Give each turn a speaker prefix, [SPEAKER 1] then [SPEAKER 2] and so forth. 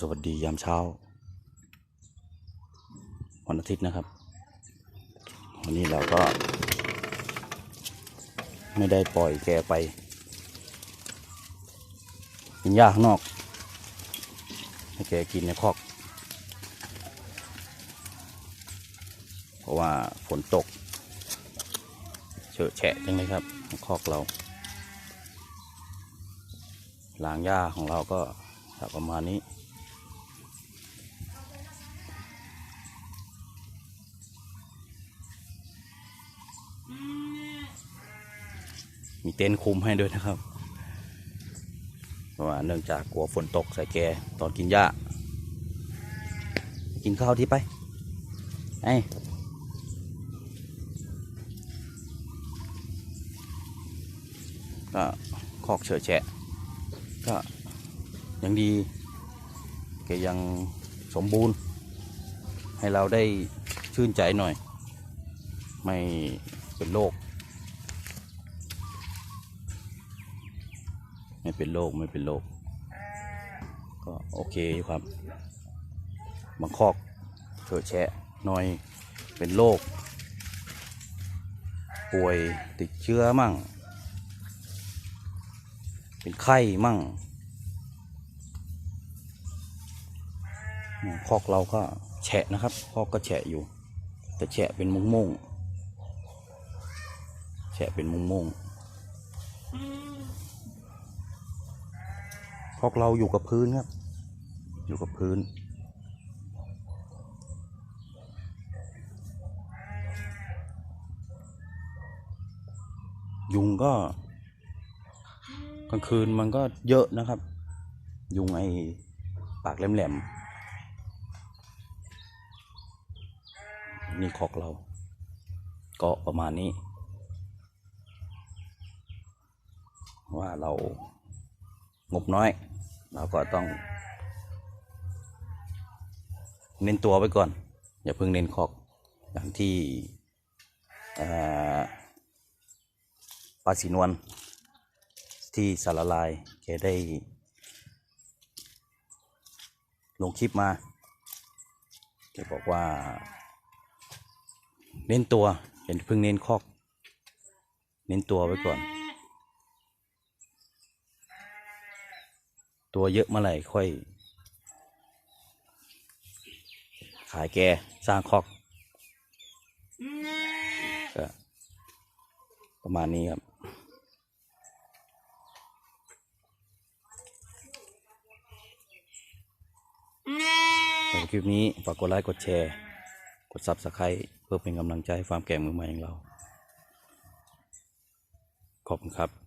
[SPEAKER 1] สวัสดียามเช้า วันอาทิตย์นะครับ วันนี้เราก็ ไม่ได้ปล่อยแกไปกินหญ้าข้างนอก ให้แกกินในคอก เพราะว่าฝนตกเฉอะแฉะจังเลยครับคอกเราลางหญ้าของเราก็ประมาณนี้ มีเต็นท์คุมให้ด้วยนะครับเพราะว่าเนื่องจากกลัวฝนตกใส่แกตอนกินหญ้า กินข้าวที่ไปไอ้ก็คอกเฉอะแฉะก็ยังดีแกยังสมบูรณ์ ให้เราได้ชื่นใจหน่อย ไม่เป็นโรค ไม่เป็นโรคไม่เป็นโรคก็โอเคอยู่ครับบางคอกเฉอะแฉะหน่อยเป็นโรคป่วยติดเชื้อมั่ง เป็นไข้มั่งอืมคอกเราก็แฉะนะครับ คอกก็แฉะอยู่ แต่แฉะเป็นมุงมุงๆแฉะเป็นมุงมุงๆค อกเราอยู่กับพื้นครับ อยู่กับพื้น ยุงก็ กลางคืนมันก็เยอะนะครับ ยุงไอปากแหลมๆนี่คอกเรา ก็ประมาณนี้ ว่าเรา งบน้อย เราก็ต้องเน้นตัวไว้ก่อน อย่าเพิ่งเน้นคอกอย่างที่ปลาสีนวลที่สารลายแกได้ ลงคลิปมาแกบอกว่า เน้นตัวเห็นเพิ่งเน้นคอก เน้นตัวไว้ก่อน ตัวเยอะเมื่อไหร่ค่อย ขายแกสร้างคอกก็ประมาณนี้ครับสำหรับคลิปนี้ฝากกดไลค์กดแชร์ กด Subscribe เพื่อเป็นกำลังใจให้ฟาร์มแก่มือใหม่อย่างเรา ขอบคุณครับ